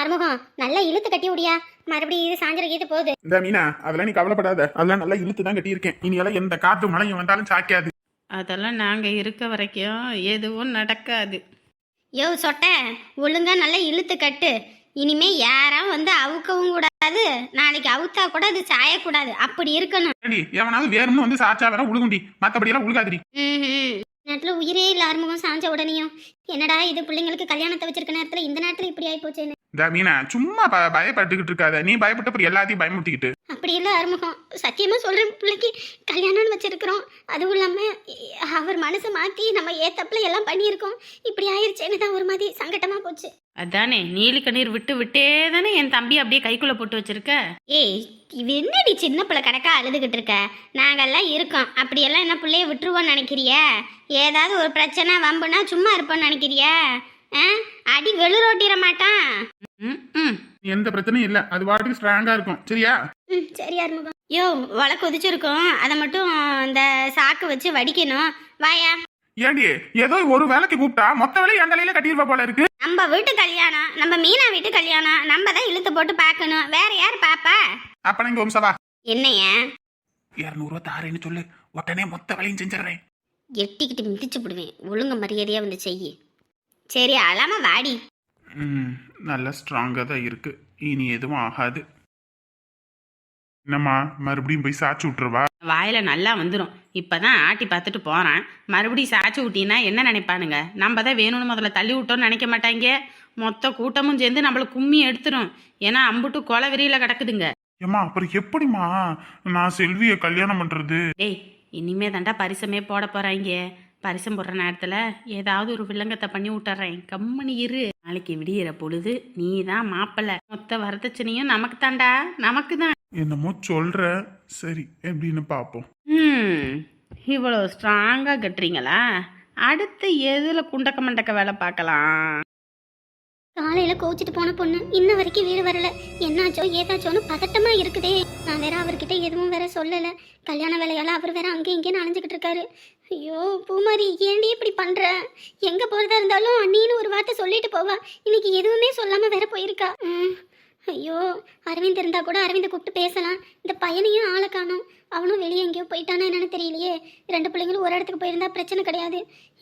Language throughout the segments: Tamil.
ஆறுமுகம் நல்லா இழுத்து கட்டி விடியா. மறுபடியும் இது சாஞ்சர கீது போகுது. இந்த மீனா அதெல்லாம் நீ கவலைப்படாத. அதெல்லாம் நல்லா இழுத்து தான் கட்டியிருக்கேன். இனியெல்லாம் எந்த காத்து மழையும் வந்தாலும் சாக்காது அதெல்லாம் நாங்கள் இருக்க வரைக்கும் எதுவும் நடக்காது. யோ சொட்ட ஒழுங்கா நல்லா இழுத்து கட்டு. இனிமே யாரும் வந்து அவுக்கவும் கூடாது. நாளைக்கு அவுத்தா கூட அது சாயக்கூடாது. அப்படி இருக்கணும். ஏண்டி எவனாவது வேணும்னு வந்து சாச்சா வேணா உழுகுண்டி. மத்தபடி எல்லாம் உழுகாதிரி. நேரத்துல உயிரே இல்ல ஆறுமுகம் சாஞ்ச உடனேயும். என்னடா இது பிள்ளைங்களுக்கு கல்யாணத்தை வச்சிருக்க நேரத்துல இந்த நேரத்துல இப்படி ஆயி போச்சேன்னு இந்த மீனா சும்மா ப- பயப்பட்டுக்கிட்டு இருக்காத. நீ பயப்பட்ட அப்புறம் எல்லாத்தையும் பயமுறுத்திக்கிட்டு. அப்படி இல்ல ஆறுமுகம் சத்தியமா சொல்றேன் பிள்ளைக்கு. கல்யாணம்னு வச்சிருக்கிறோம். அதுவும் இல்லாம இ- அவர் மனசை மாத்தி நம்ம ஏத்தப்புல எல்லாம் பண்ணியிருக்கோம். இப்படி ஆயிருச்சேன்னு தான் ஒரு மாதிரி சங்கட்டமா போச்சு. அதானே நீலி கண்ணீர் விட்டு விட்டே தானே என் தம்பி அப்படியே கைக்குள்ள போட்டு வச்சிருக்க? ஏய் இது என்னடி சின்ன பிள்ளை கணக்கா அழுதுகிட்டு இருக்க? நாங்கெல்லாம் இருக்கோம். அப்படியெல்லாம் என்ன பிள்ளைய விட்டுருவோம்னு நினைக்கிறியா? ஏதாவது ஒரு பிரச்சனை வம்புனா சும்மா இருப்போம்னு நினைக்கிறியா? அடி வெளுரோட்டிட மாட்டான். ம் எந்த பிரச்சனையும் இல்ல. அது வாட்டுக்கு ஸ்ட்ராங்கா இருக்கும். சரியா? ம் சரி ஆறுமுகம் யோ வலை கொதிச்சிருக்கோம். அதை மட்டும் இந்த சாக்கு வச்சு வடிக்கணும். வாயா. ஏண்டி ஏதோ ஒரு வேலைக்கு கூப்பிட்டா மொத்த வேலையும் என் தலையில கட்டியிருப்பா போல இருக்கு. நம்ம வீட்டு கல்யாணம் நம்ம மீனா வீட்டு கல்யாணம் நம்ம தான் இழுத்து போட்டு பார்க்கணும். வேற யார் பாப்பா? அப்ப நீங்க வம்சவா என்னைய? இரநூறுவா தாரேன்னு சொல்லு. உடனே மொத்த வேலையும் செஞ்சிடறேன். எட்டிக்கிட்டு மிதிச்சு விடுவேன் ஒழுங்கு மரியாதையா வந்து செய்யி. சரி அழாம வாடி. ம் நல்லா ஸ்ட்ராங்காக தான் இருக்கு. இனி எதுவும் ஆகாது. என்னம்மா மறுபடியும் போய் சாச்சு விட்டுருவா வாயில நல்லா வந்துடும் இப்பதான் ஆட்டி பார்த்துட்டு போறேன். மறுபடியும் சாச்சி விட்டீங்கன்னா என்ன நினைப்பானுங்க? நம்ம தான் வேணும்னு முதல்ல தள்ளி விட்டோம்னு நினைக்க மாட்டாங்க. மொத்த கூட்டமும் சேர்ந்து நம்மள கும்மி எடுத்துரும். ஏன்னா அம்புட்டு கொலை வெறியில கிடக்குதுங்க. ஏம்மா அப்புறம் எப்படிம்மா? நான் செல்வியை கல்யாணம் பண்றது. டேய் இனிமே தாண்டா பரிசமே போட போறாங்க பரிசம் போடுற நேரத்துல ஏதாவது ஒரு வில்லங்கத்தை பண்ணி விட்டுறேன் கம்மனி இரு. நாளைக்கு விடியிற பொழுது நீ தான் மாப்பிள்ள மொத்த வரதட்சணையும் நமக்கு தாண்டா நமக்கு தான் என்னமோ சொல்ற. சரி எப்படின்னு பார்ப்போம் ம் இவ்வளோ ஸ்ட்ராங்காக கட்டுறீங்களா? அடுத்து எதில் குண்டக்க மண்டக்க வேலை பார்க்கலாம்? காலையில கோச்சிட்டு போன பொண்ணு இன்ன வரைக்கும் வீடு வரல. என்னாச்சோ ஏதாச்சோன்னு பதட்டமா இருக்குதே. நான் வேற அவர்கிட்ட எதுவும் வேற சொல்லல. கல்யாண வேலையால அவர் வேற அங்கே இங்கேன்னு அலைஞ்சுக்கிட்டு இருக்காரு. ஐயோ பூமாரி ஏன்டி இப்படி பண்ற? எங்க போறதா இருந்தாலும் அண்ணின்னு ஒரு வார்த்தை சொல்லிட்டு போவா. இன்னைக்கு எதுவுமே சொல்லாம வேற போயிருக்கா. ஐயோ அரவிந்த் இருந்தா கூட அரவிந்தை கூப்பிட்டு பேசலாம். இந்த பையனையும் ஆளை காணோம். அவனும் வெளியே எங்கேயோ போயிட்டானா என்னன்னு தெரியலையே. ரெண்டு பிள்ளைங்களும் ஒரு இடத்துக்கு போயிருந்தா பிரச்சனை கிடையாது.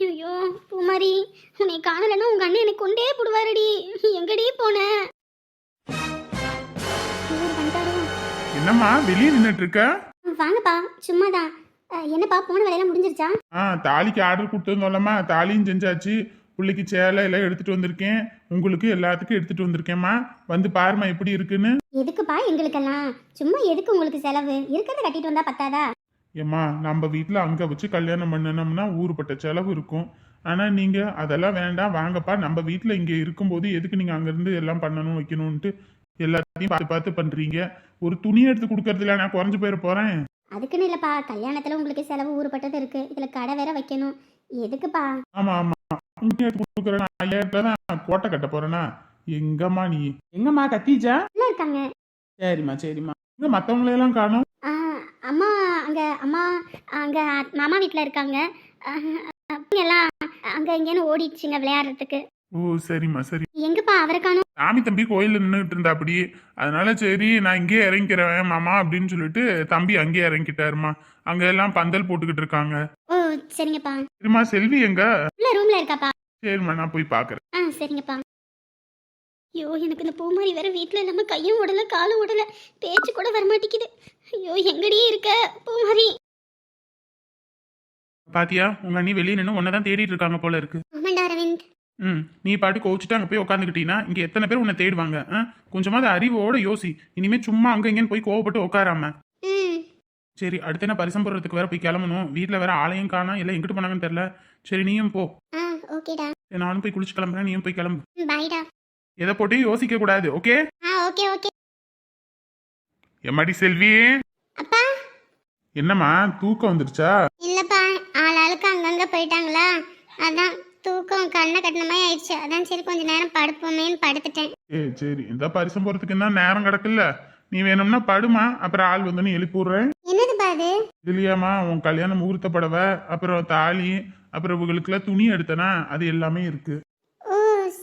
ஐயோ பூமாரி உன்னை காணலைன்னா உங்க அண்ணன் எனக்கு கொண்டே போடுவாருடி. எங்கடி போன? என்னம்மா வெளியே நின்றுட்டு இருக்க? வாங்கப்பா சும்மாதான். என்னப்பா போன வேலையெல்லாம் முடிஞ்சிருச்சா? ஆ தாலிக்கு ஆர்டர் கொடுத்ததும் தாலியும் செஞ்சாச்சு. பிள்ளைக்கு சேலை எல்லாம் எடுத்துட்டு வந்திருக்கேன். உங்களுக்கு எல்லாத்துக்கும் எடுத்துட்டு வந்திருக்கேம்மா. வந்து பாரும்மா எப்படி இருக்குன்னு. எதுக்குப்பா எங்களுக்கெல்லாம்? சும்மா எதுக்கு உங்களுக்கு செலவு? இருக்கிறத கட்டிட்டு வந்தா பத்தாதா? ஏம்மா நம்ம வீட்டில் அங்கே வச்சு கல்யாணம் பண்ணனோம்னா ஊருப்பட்ட செலவு இருக்கும். ஆனால் நீங்கள் அதெல்லாம் வேண்டாம். வாங்கப்பா நம்ம வீட்டில் இங்கே இருக்கும்போது எதுக்கு நீங்கள் அங்கேருந்து எல்லாம் பண்ணணும் வைக்கணும்ன்ட்டு எல்லாத்தையும் பார்த்து பார்த்து பண்ணுறீங்க ஒரு துணி எடுத்து கொடுக்கறதுல நான் குறைஞ்சு போயிட போகிறேன் அதுக்குன்னு இல்லப்பா கல்யாணத்துல உங்களுக்கு செலவு ஊறுபட்டது இருக்கு இதுல கடை வேற வைக்கணும் எதுக்குப்பா நான் ஐயாயிரத்துல தான் கோட்டை கட்ட போகிறேன்னா எங்கம்மா நீ எங்கம்மா கத்திஜா நல்லா இருக்காங்க சரிம்மா சரிம்மா இங்கே காணும் ஆ, அம்மா அங்க அம்மா அங்க மாமா வீட்ல இருக்காங்க அஹ், அவங்க எல்லாம் அங்க இங்கேன்னு ஓடிடுச்சுங்க விளையாடுறதுக்கு ஓ சரிம்மா சரி. எங்கப்பா அவரை காணோம்? சாமி தம்பி கோயிலில் நின்றுட்டு இருந்தா அப்படி அதனால சரி நான் இங்கேயே இறங்கிக்கிறேன் மாமா அப்படின்னு சொல்லிட்டு தம்பி அங்கேயே இறங்கிட்டாருமா. அங்க எல்லாம் பந்தல் போட்டுக்கிட்டு இருக்காங்க. ஓ சரிங்கப்பா. சரிம்மா செல்வி எங்க? உள்ள ரூம்ல இருக்காப்பா. சரிம்மா நான் போய் பார்க்கறேன் ஆ சரிங்கப்பா. ஐயோ எனக்கு இந்த பூமாரி வேற வீட்டில் இல்லாமல் கையும் உடல காலும் உடல பேச்சு கூட வரமாட்டேங்குது. ஐயோ எங்கடியே இருக்க பூமாரி? பாத்தியா உங்க அண்ணி வெளியே நின்று தான் தேடிட்டு இருக்காங்க போல இருக்கு. ம் நீ பாட்டு கோவிச்சுட்டு அங்கே போய் உட்காந்துக்கிட்டீங்கன்னா இங்க எத்தனை பேர் உன்னை தேடுவாங்க? கொஞ்சமாவது அறிவோட யோசி. இனிமே சும்மா அங்க இங்கேன்னு போய் கோவப்பட்டு உட்காராம சரி அடுத்து என்ன பரிசம் போடுறதுக்கு வேற போய் கிளம்பணும். வீட்டில் வேற ஆளையும் காணோம் இல்லை எங்கிட்டு போனாங்கன்னு தெரியல. சரி நீயும் போ. ஓகேடா. நானும் போய் குளிச்சு கிளம்புறேன். நீயும் போய் கிளம்பு. பாய்டா. எதை போட்டு யோசிக்க கூடாது ஓகே? Okay okay. எம்மாடி செல்வி? அப்பா? என்னம்மா தூக்கம் வந்துருச்சா இல்லப்பா ஆள் ஆளுக்கு அங்கங்க போயிட்டாங்களா அதான் தூக்கம் கண்ணை கட்டின மாதிரி ஆயிடுச்சு. அதான் சரி கொஞ்ச நேரம் படுப்போமேன்னு படுத்துட்டேன். ஏ சரி. இந்த பரிசம் போறதுக்கு என்ன நேரம் கிடக்குல்ல? நீ வேணும்னா படுமா? அப்புறம் ஆள் வந்து எழுப்பி விடுறேன் என்னதுப்பா அது? இதுலயாம்மா உன் கல்யாண முகூர்த்த புடவை அப்புறம் தாலி அப்புறம் இவங்களுக்குலாம் துணி எடுத்தனா அது எல்லாமே இருக்கு. ஓ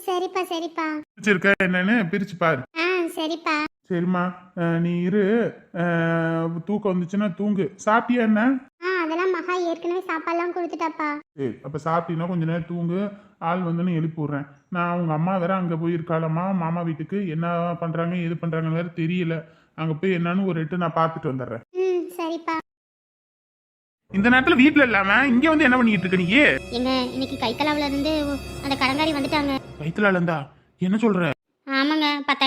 சரிப்பா சரிப்பா. பிடிச்சிருக்க என்னன்னு? பிரிச்சு பாரு. ஆ சரிப்பா. சரிம்மா. அஹ் நீ இரு. அஹ் தூக்கம் வந்துச்சுன்னா தூங்கு. சாப்பிட்டியா என்ன ஆ அதெல்லாம் மகா ஏற்கனவே சாப்பாடுலாம் கொடுத்துட்டாப்பா. சரி அப்போ சாப்பிட்டீங்கன்னா கொஞ்ச நேரம் தூங்கு. ஆள் வந்துன்னு எழுப்பி விட்றேன் நான் உங்கள் அம்மா வேற அங்கே போயிருக்காளம்மா. மாமா வீட்டுக்கு என்ன பண்ணுறாங்க எது பண்ணுறாங்கன்னு வேற தெரியல. அங்கே போய் என்னன்னு ஒரு எட்டு நான் பார்த்துட்டு வந்துடுறேன். ம் சரிப்பா. இந்த நேரத்தில் வீட்டில் இல்லாமல் இங்கே வந்து என்ன பண்ணிக்கிட்டு இருக்க நீ? எங்க இன்னைக்கு கைத்தலாவில இருந்து அந்த கடங்காரி வந்துட்டாங்க. வயிற்றுல இருந்தா என்ன ஆமாங்க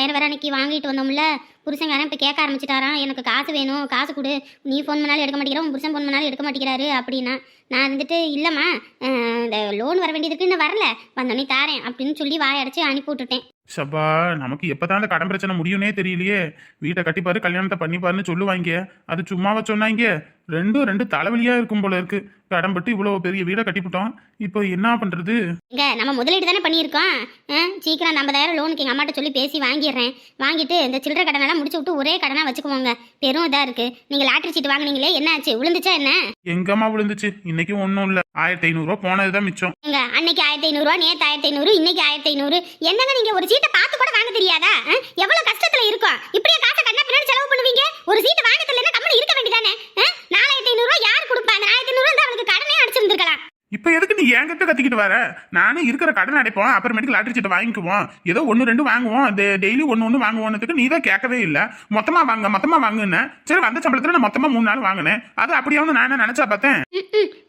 பத்தாயிரம் வேற அன்னைக்கு வாங்கிட்டு வந்தோம்ல புருஷங்காரன் இப்போ கேட்க ஆரம்பிச்சிட்டாராம். எனக்கு காசு வேணும் காசு கொடு. நீ ஃபோன் பண்ணாலும் எடுக்க மாட்டேங்கிற உன் புருஷன் ஃபோன் பண்ணாலும் எடுக்க மாட்டேங்கிறாரு அப்படின்னா நான் வந்துட்டு இல்லைம்மா இந்த லோன் வர வேண்டியதுக்கு இன்னும் வரல. வந்தோடனே தாரேன் அப்படின்னு சொல்லி வாயடைச்சு அனுப்பி விட்டுட்டேன். சப்பா நமக்கு எப்பதான் அந்த கடன் பிரச்சனை முடியும்னே தெரியலையே. வீட்டை கட்டிப்பாரு கல்யாணத்தை பண்ணிப்பாருன்னு சொல்லுவாங்க. அது சும்மாவை சொன்னாங்க. ரெண்டும் ரெண்டு தலைவலியா இருக்கும் போல இருக்கு. கடன் பட்டு இவ்வளவு பெரிய வீடை கட்டிவிட்டோம் இப்போ என்ன பண்றது? இங்க நம்ம முதலீடு தானே பண்ணியிருக்கோம். அஹ், சீக்கிரம் ஐம்பதாயிரம் லோனுக்கு எங்கள் அம்மாட்ட சொல்லி பேசி வாங்கிடுறேன். வாங்கிட்டு இந்த சில்லறை கடனெல்லாம் முடிச்சு விட்டு ஒரே கடனாக வச்சுக்குவோங்க. பெரும் இதாக இருக்கு. நீங்கள் லாட்டரி சீட்டு வாங்குனீங்களே என்ன ஆச்சு விழுந்துச்சா என்ன? எங்கம்மா விழுந்துச்சு. இன்னைக்கும் ஒன்றும் இல்லை. ஆயிரத்தி ஐநூறுரூவா போனதுதான் மிச்சம். எங்க அன்னைக்கு ஆயிரத்தி ஐநூறுரூவா நேற்று ஆயிரத்தி ஐநூறு இன்னைக்கு ஆயிரத்தி ஐநூறு. என்னங்க நீங்கள் ஒரு சீட்டை பார்த்து கூட வாங்க தெரியாதா? எவ்வளவு கஷ்டத்தில் இருக்கும். இப்படியே காசை கண்ணா பின்னாடி செலவு பண்ணுவீங்க? ஒரு சீட்டு வாங்க தெரியலன்னா கம்மி இருக்க வேண்டியதானே நாலாயிரத்தி ஐநூறுரூவா யார் கொடுப்பா அந்த ஆயிரத்தி ஐநூறுரூவா தான் அவனுக்கு கடனே அடிச்சிருந்துருக்கலாம். இப்போ எதுக்கு நீ என்கிட்ட கத்திக்கிட்டு வர? நானும் இருக்கிற கடன் அடைப்போம் அப்புறமேட்டுக்கு லாட்டரி சீட்டை வாங்கிக்குவோம். ஏதோ ஒன்று ரெண்டு வாங்குவோம் டெய்லி ஒன்று ஒன்று வாங்குவோன்றதுக்கு நீ தான் கேட்கவே இல்லை. மொத்தமாக வாங்க மொத்தமாக வாங்குனேன். சரி வந்த சம்பளத்தில் நான் மொத்தமாக மூணு நாள் வாங்கினேன். அது அப்படியே நான் நினச்சா பார்த்தேன்.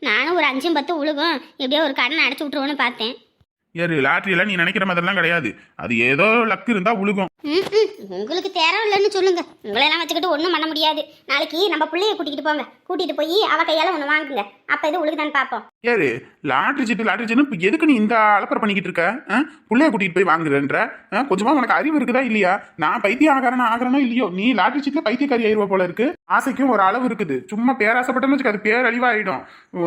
நானும் ஒரு அஞ்சும் பத்து உழுகும். எப்படியோ ஒரு கடனை அடைச்சு விட்ருவோன்னு பார்த்தேன். ஏறு லாட்டரியெல்லாம் நீ நினைக்கிற மாதிரிலாம் கிடையாது. அது ஏதோ லக்கு இருந்தால் உழுகும். உங்களுக்கு தேரம் இல்லைன்னு சொல்லுங்க. உங்களையெல்லாம் வச்சுக்கிட்டு ஒன்றும் பண்ண முடியாது. நாளைக்கு நம்ம பிள்ளைய கூட்டிகிட்டு போங்க. கூட்டிகிட்டு போய் அவ கையால் ஒன்று வாங்குங்க. அப்ப இது உழுகுதான்னு பாப்போம். ஏறு லாட்டரி சீட்டு லாட்டரி சீட்டு எதுக்கு நீ இந்த அலப்பரை பண்ணிக்கிட்டு இருக்க? ஆ? கூட்டிட்டு கூட்டிகிட்டு போய் வாங்குறன்ற. ஆ? கொஞ்சமா உனக்கு அறிவு இருக்குதா இல்லையா? நான் பைத்தியம் ஆகிறேனா ஆகிறனோ இல்லையோ நீ லாட்டரி சீட்டில் பைத்தியக்காரி ஆயிருவ போல இருக்கு. ஆசைக்கும் ஒரு அளவு இருக்குது. சும்மா பேராசைப்பட்டோன்னு வச்சுக்க அது பேரழிவாயிடும்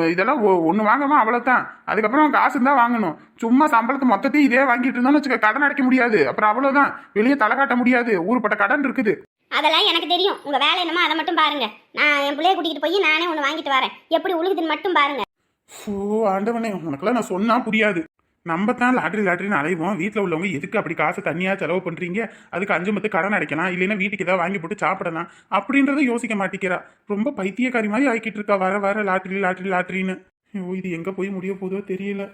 இதெல்லாம் ஒன்று வாங்காம அவ்வளோதான் அதுக்கப்புறம் காசு இருந்தால் வாங்கணும். சும்மா சம்பளத்தை மொத்தத்தையும் இதே வாங்கிட்டு இருந்தோம்னு வச்சுக்க கடன் அடைக்க முடியாது. அப்புறம் அவ்வளோதான் வெளியே தலை காட்ட முடியாது. ஊருப்பட்ட கடன் இருக்குது. அதெல்லாம் எனக்கு தெரியும். உங்கள் வேலை என்னமோ அதை மட்டும் பாருங்க. நான் என் பிள்ளைய கூட்டிகிட்டு போய் நானே ஒன்று வாங்கிட்டு வரேன். எப்படி உழுகுதுன்னு மட்டும் பாருங்கள் ஓ ஆண்டவனே உனக்கெல்லாம் நான் சொன்னால் புரியாது. நம்ம தான் லாட்ரி லாட்ரின்னு அலைவோம். வீட்டில் உள்ளவங்க எதுக்கு அப்படி காசு தனியாக செலவு பண்ணுறீங்க அதுக்கு அஞ்சு மத்து கடன் அடைக்கலாம். இல்லைன்னா வீட்டுக்கு ஏதாவது வாங்கி போட்டு சாப்பிடலாம். அப்படின்றத யோசிக்க மாட்டேங்கிறா. ரொம்ப பைத்தியக்காரி மாதிரி ஆக்கிட்டு இருக்கா. வர வர லாட்ரி லாட்ரி லாட்ரின்னு ஐயோ இது எங்கே போய் முடிய போதோ தெரியல.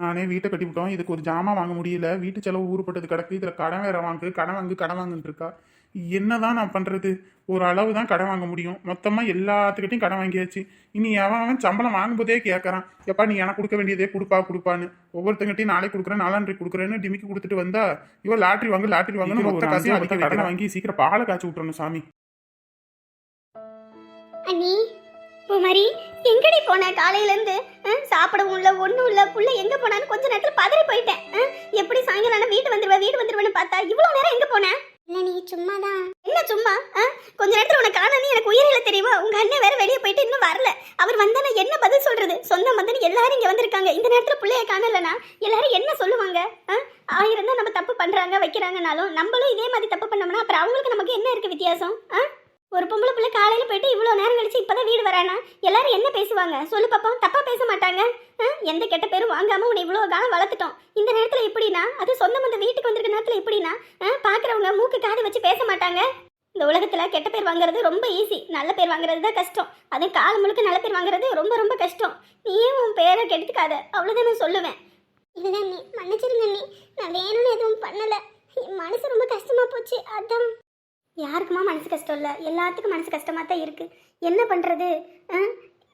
நானே வீட்டை கட்டிவிட்டோம். இதுக்கு ஒரு ஜாமான் வாங்க முடியல. வீட்டு செலவு ஊறுப்பட்டது கிடக்கு. இதில் கடன் வேற வாங்கு. கடன் வாங்கு கடன் வாங்குன்னு இருக்கா? என்னதான் நான் பண்ணுறது ஒரு அளவு தான் கடன் வாங்க முடியும். மொத்தமாக எல்லாத்துக்கிட்டையும் கடன் வாங்கியாச்சு. இனி அவன் அவன் சம்பளம் வாங்கும்போதே கேட்குறான் எப்பா நீ எனக்கு கொடுக்க வேண்டியதே கொடுப்பா கொடுப்பான்னு. ஒவ்வொருத்தங்கிட்டையும் நாளைக்கு கொடுக்குறேன் நாலாண்டரை கொடுக்குறேன்னு டிமிக்கி கொடுத்துட்டு வந்தா இவன் லாட்ரி வாங்கு லாட்ரி வாங்கன்னு மொத்த காசையும் கடனை வாங்கி சீக்கிரம் பாலை காய்ச்சி விட்டுறணும் சாமி. பூமாரி எங்கடி போன? காலையிலேருந்து சாப்பிடவும் இல்லை ஒன்றும் இல்லை. புள்ள எங்கே போனான்னு கொஞ்ச நேரத்தில் பதறி போயிட்டேன். எப்படி சாயங்காலம் வீட்டு வந்துருவா வீடு வந்துருவேன்னு பார்த்தா இவ்வளோ நேரம் எங்கே போனேன் இல்லை நீ சும்மா தான் என்ன சும்மா? கொஞ்ச நேரத்தில் உனக்கு காணனு எனக்கு உயிரில தெரியுமா? உங்கள் அண்ணன் வேற வெளியே போயிட்டு இன்னும் வரல. அவர் வந்தா நான் என்ன பதில் சொல்றது? சொந்த மந்தன் எல்லாரும் இங்கே வந்திருக்காங்க. இந்த நேரத்தில் பிள்ளைய காணலனா எல்லாரும் என்ன சொல்லுவாங்க? ஆயிரம் தான் நம்ம தப்பு பண்ணுறாங்க வைக்கிறாங்கனாலும் நம்மளும் இதே மாதிரி தப்பு பண்ணோம்னா அப்புறம் அவங்களுக்கு நமக்கு என்ன இருக்கு வித்தியாசம்? ஆ? ஒரு பொம்பளை பிள்ளை காலையில் போயிட்டு இவ்வளோ நேரம் கழிச்சு இப்போ தான் வீடு வரானா? எல்லாரும் என்ன பேசுவாங்க? சொல்லு பாப்பா தப்பாக பேச மாட்டாங்க. எந்த கெட்ட பேரும் வாங்காமல் உன்னை இவ்வளோ காலம் வளர்த்துட்டோம். இந்த நேரத்தில் எப்படின்னா? அது சொந்தம் அந்த வீட்டுக்கு வந்திருக்க நேரத்தில் எப்படின்னா? பார்க்குறவங்க மூக்கு காது வச்சு பேச மாட்டாங்க. இந்த உலகத்தில் கெட்ட பேர் வாங்குறது ரொம்ப ஈஸி நல்ல பேர் வாங்குறது தான் கஷ்டம். அது காலம் முழுக்க நல்ல பேர் வாங்குறது ரொம்ப ரொம்ப கஷ்டம். நீயே உன் பேரை கெடுத்துக்காத. அவ்வளோதான் நான் சொல்லுவேன். இதுதான் நீ மன்னிச்சிருங்க நீ நான் வேணும்னு எதுவும் பண்ணலை. என் மனசு ரொம்ப கஷ்டமாக போச்சு. அதான் யாருக்குமா மனசு கஷ்டம் இல்லை? எல்லாத்துக்கும் மனசு கஷ்டமாக தான் இருக்குது என்ன பண்ணுறது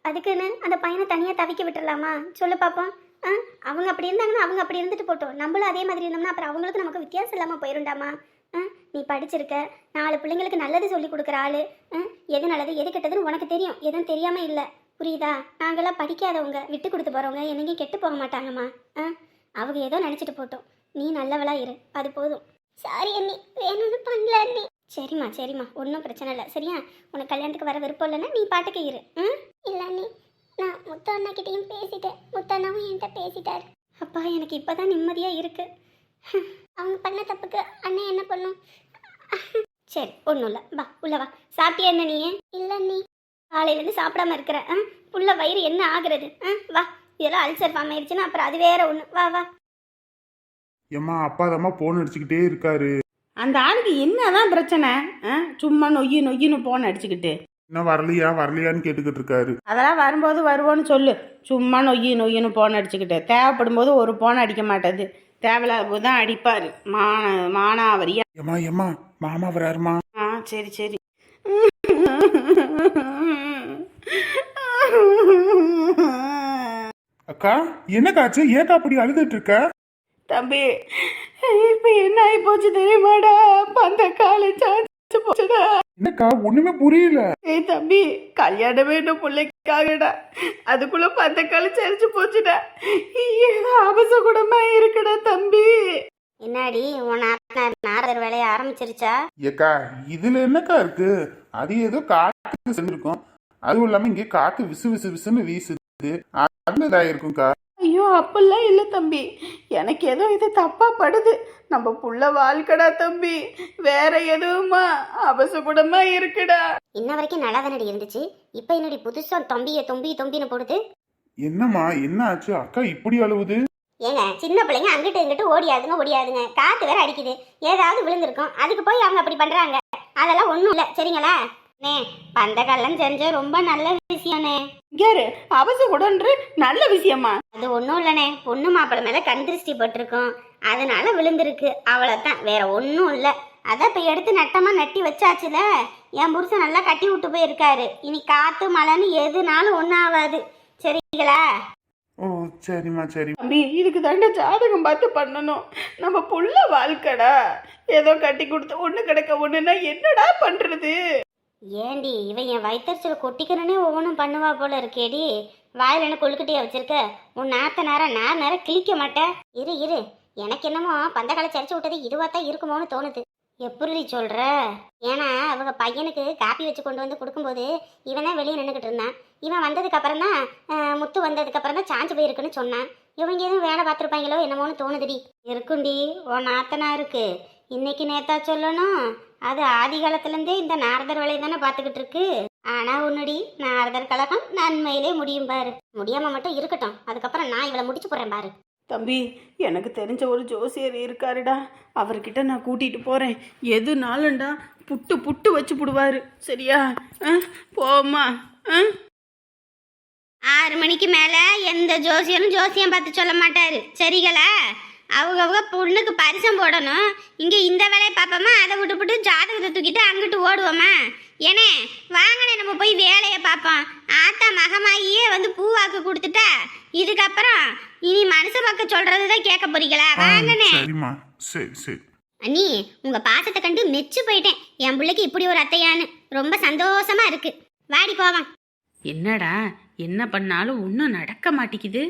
அதுக்குன்னு அந்த பையனை தனியாக தவிக்க விட்டுறலாமா? சொல்லு பார்ப்போம் ஆ? அவங்க அப்படி இருந்தாங்கன்னா அவங்க அப்படி இருந்துட்டு போட்டோம். நம்மளும் அதே மாதிரி இருந்தோம்னா அப்புறம் அவங்களுக்கு நமக்கு வித்தியாசம் இல்லாமல் போயிருண்டாமா ஆ? நீ படிச்சிருக்க. நாலு பிள்ளைங்களுக்கு நல்லது சொல்லி கொடுக்குற ஆள். ஆ? எது நல்லது எது கெட்டதுன்னு உனக்கு தெரியும். எதுவும் தெரியாமல் இல்லை. புரியுதா? நாங்களாம் படிக்காதவங்க. விட்டு கொடுத்து போகிறவங்க என்னைக்கும் கெட்டு போக மாட்டாங்கம்மா. ஆ? அவங்க ஏதோ நினச்சிட்டு போட்டோம். நீ நல்லவளாக இரு. அது போதும். சாரி அண்ணி. வேணும்னு பண்ணல அண்ணி. சரிம்மா சரிம்மா. ஒன்றும் பிரச்சனை இல்லை. சரியா? உனக்கு கல்யாணத்துக்கு வர விருப்பம் இல்லைன்னா நீ பாட்டுக்கு இரு. ம்? இல்லை அண்ணி. நான் முத்து அண்ணாக்கிட்டையும் பேசிட்டேன். முத்து அண்ணாவும் என்கிட்ட பேசிட்டார். அப்பா எனக்கு இப்போ தான் நிம்மதியாக இருக்கு அவங்க பண்ண தப்புக்கு அண்ணன் என்ன பண்ணும்? சரி ஒன்றும் இல்லை. வா உள்ள வா. சாப்பிட்டியா என்ன நீ? இல்லை நீ காலையிலேருந்து சாப்பிடாம இருக்கிற ஆ புள்ள வயிறு என்ன ஆகுறது? ஆ வா. இதெல்லாம் அல்சர் ஃபார்ம் ஆயிடுச்சுன்னா அப்புறம் அது வேற ஒன்று வா வா. ஏம்மா அப்பா தாம்மா போன் அடிச்சுக்கிட்டே இருக்காரு. அந்த ஆளுக்கு என்னதான் பிரச்சனை? சும்மா நொய்யு நொய்யுன்னு போன் அடிச்சுக்கிட்டு. இன்னும் வரலையா வரலையான்னு கேட்டுக்கிட்டு இருக்காரு. அதெல்லாம் வரும்போது வருவோன்னு சொல்லு. சும்மா நொய்யு நொய்யுன்னு போன் அடிச்சுக்கிட்டு. தேவைப்படும் போது ஒரு போன் அடிக்க மாட்டேது. தேவையில்லாத போது தான் அடிப்பாரு. மான மானாவரியா ஏம்மா ஏம்மா மாமா வராருமா ஆ சரி சரி. அக்கா என்னக்காச்சு ஏக்கா அப்படி அழுதுட்டு இருக்க? தம்பி இப்ப என்ன ஆகி போச்சு தெரியுமாடா? பந்த காலை சாச்சு போச்சுடா. என்னக்கா ஒண்ணுமே புரியல. ஏய் தம்பி கல்யாணம் வேண்டும் பிள்ளைக்காகடா. அதுக்குள்ள பந்த காலை சரிச்சு போச்சுடா. ஏதோ அபசகுடமா இருக்குடா தம்பி. என்னாடி உன் நாரதர் வேலையை ஆரம்பிச்சிருச்சா? ஏக்கா இதுல என்னக்கா இருக்கு? அது ஏதோ காத்து செஞ்சிருக்கும் அதுவும் இல்லாம இங்க காத்து விசு விசு விசுன்னு வீசுது. அது இதாயிருக்கும்க்கா. ஐயோ அப்பெல்லாம் இல்லை தம்பி. எனக்கு ஏதோ இது தப்பா படுது. நம்ம புள்ள வாழ்க்கடா தம்பி. வேற எதுவுமா? அபசகுடமா இருக்குடா. இன்ன வரைக்கும் நல்லா தானடி இருந்துச்சு? இப்போ என்னடி புதுசா தொம்பிய தொம்பி தொம்பின்னு போடுது? என்னம்மா என்ன ஆச்சு? அக்கா இப்படி அழுவுது? ஏங்க சின்ன பிள்ளைங்க அங்கிட்டு இங்கிட்டு ஓடியாதுங்க ஓடியாதுங்க. காத்து வேற அடிக்குது. ஏதாவது விழுந்திருக்கும். அதுக்கு போய் அவங்க அப்படி பண்றாங்க. அதெல்லாம் ஒண்ணும் இல்ல. சரிங்களா? நே பந்த கள்ளம் செஞ்ச ரொம்ப நல்ல விஷயம்னே கேரு அபசகுடன்று நல்ல விஷயமா? அது ஒன்றும் இல்லைண்ணே. பொண்ணு மாப்பிள்ளை மேலே கண் திருஷ்டி பட்டிருக்கும். அதனால விழுந்திருக்கு. அவ்வளோதான் வேற ஒன்றும் இல்லை. அதான் இப்போ எடுத்து நட்டமாக நட்டி வச்சாச்சுல. என் புருஷன் நல்லா கட்டி விட்டு போயிருக்காரு. இனி காற்று மழைன்னு எதுனாலும் ஒன்றும் ஆகாது. சரிங்களா? ஓ சரிம்மா சரி. தம்பி இதுக்கு தாண்ட ஜாதகம் பார்த்து பண்ணணும். நம்ம புள்ள வாழ்க்கடா. ஏதோ கட்டி கொடுத்து ஒண்ணு கிடக்க ஒண்ணுன்னா என்னடா பண்றது? ஏண்டி இவன் என் வயிற்றுச்சல் கொட்டிக்கிறனே ஒவ்வொன்றும் பண்ணுவா போல இருக்கேடி. வாயில் என்ன கொழுக்கட்டியா வச்சிருக்க? உன் நாத்த நேரம் நான் நேரம் கிழிக்க மாட்டேன் இரு இரு. எனக்கு என்னமோ பந்தக்கால சரிச்சு விட்டது இதுவாத்தான் இருக்குமோன்னு தோணுது. எப்படி சொல்கிற ஏன்னா அவங்க பையனுக்கு காப்பி வச்சு கொண்டு வந்து கொடுக்கும்போது இவன் தான் வெளியே நின்றுக்கிட்டு இருந்தான். இவன் வந்ததுக்கு அப்புறம் தான் முத்து வந்ததுக்கு அப்புறம் தான் சாஞ்சு போயிருக்குன்னு சொன்னான். இவங்க எதுவும் வேலை பார்த்துருப்பாங்களோ என்னமோன்னு தோணுதுடி. இருக்குண்டி உன் நாத்தனா இருக்கு இன்னைக்கு நேத்தா சொல்லணும். அது ஆதி காலத்துலேருந்தே இந்த நாரதர் வேலையை தானே பார்த்துக்கிட்டு இருக்கு. ஆனா உன்னுடி நாரதர் கழகம் நன்மையிலே முடியும் பாரு. முடியாம மட்டும் இருக்கட்டும். அதுக்கப்புறம் நான் இவளை முடிச்சு போறேன் பாரு. தம்பி எனக்கு தெரிஞ்ச ஒரு ஜோசியர் இருக்காருடா. அவர்கிட்ட நான் கூட்டிட்டு போறேன். எதுனாலும்டா புட்டு புட்டு வச்சு புடுவாரு. சரியா? ஆ ஆறு மணிக்கு மேல எந்த ஜோசியரும் ஜோசியம் பார்த்து சொல்ல மாட்டாரு. சரிங்களா அவங்க அவங்க பொண்ணுக்கு பரிசம் போடணும். இங்க இந்த வேலையை பார்ப்போமா? அதை விட்டுப்புட்டு ஜாதகத்தை தூக்கிட்டு அங்கிட்டு ஓடுவோமா? ஏனே வாங்கண்ணே நம்ம போய் வேலையை பார்ப்போம். ஆத்தா மகமாயியே வந்து பூவாக்கு கொடுத்துட்டா. இதுக்கப்புறம் இனி மனுஷ பக்கம் சொல்றது தான் கேட்க போறீங்களா? ஆ, வாங்கண்ணே. சரிம்மா. சரி சரி. அண்ணி உங்க பாசத்தை கண்டு மெச்சு போயிட்டேன். என் பிள்ளைக்கு இப்படி ஒரு அத்தையான்னு. ரொம்ப சந்தோஷமா இருக்கு. வாடி போவான் என்னடா என்ன பண்ணாலும் ஒன்றும் நடக்க மாட்டேங்குது.